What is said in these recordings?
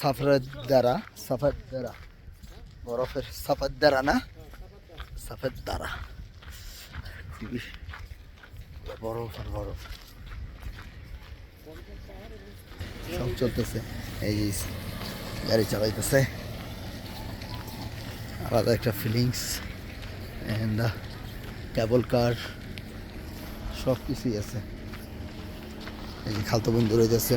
সাফরের দ্বারা সাফের দ্বারা, বরফের সাফের দ্বারা না? সাফের দ্বারা। বরফ আর বরফ। সব চলতেছে। এই গাড়ি চালাইতেছে। আলাদা একটা ফিলিংস অ্যান্ড কেবল কার সব কিছুই আছে। এই যে খালতো বন্ধু রয়েছে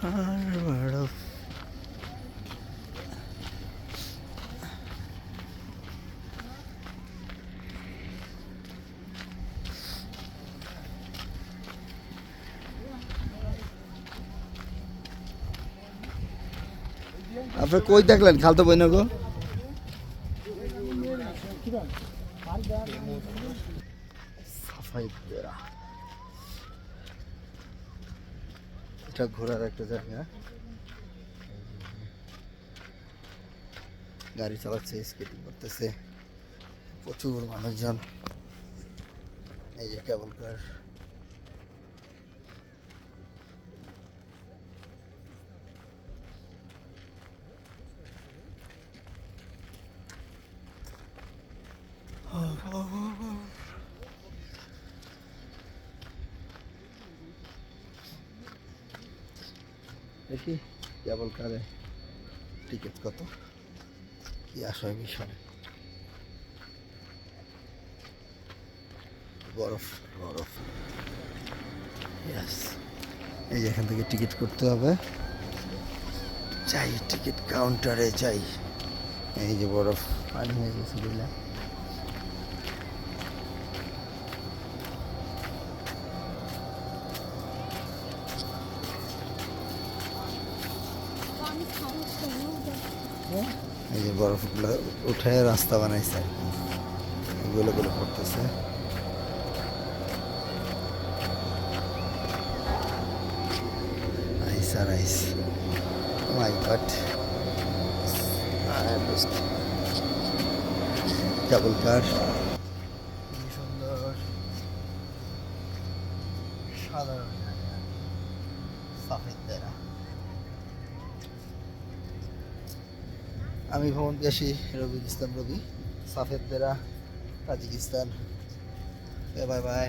আর আপনি কই দেখলেন? খালতো বই গো? সাফাই এটা ঘোরার একটা জায়গা। গাড়ি চালাচ্ছে স্কেটিং করতেছে। প্রচুর মানুষজন। এই যে কেবল কার দেখি কেবল কারে টিকিট কত? কি আসয় বিষয়? বরফ বরফ। ইয়াস এই এখান থেকে টিকিট করতে হবে। যাই টিকিট কাউন্টারে যাই। এই যে বরফ পানি হয়ে গেছে বুঝলাম এই যে বরফগুলো উঠে রাস্তা বানাইছে এগুলো গুলো করতেছে। আইস আর আইস। মাই গড ডাবল কার সুন্দর। সাধারণ সাফেদ দেরা। আমি ভ্রমণ পেশি রবি ইসলাম রবি সাফেদ বেরা তাজিকিস্তান। Bye bye.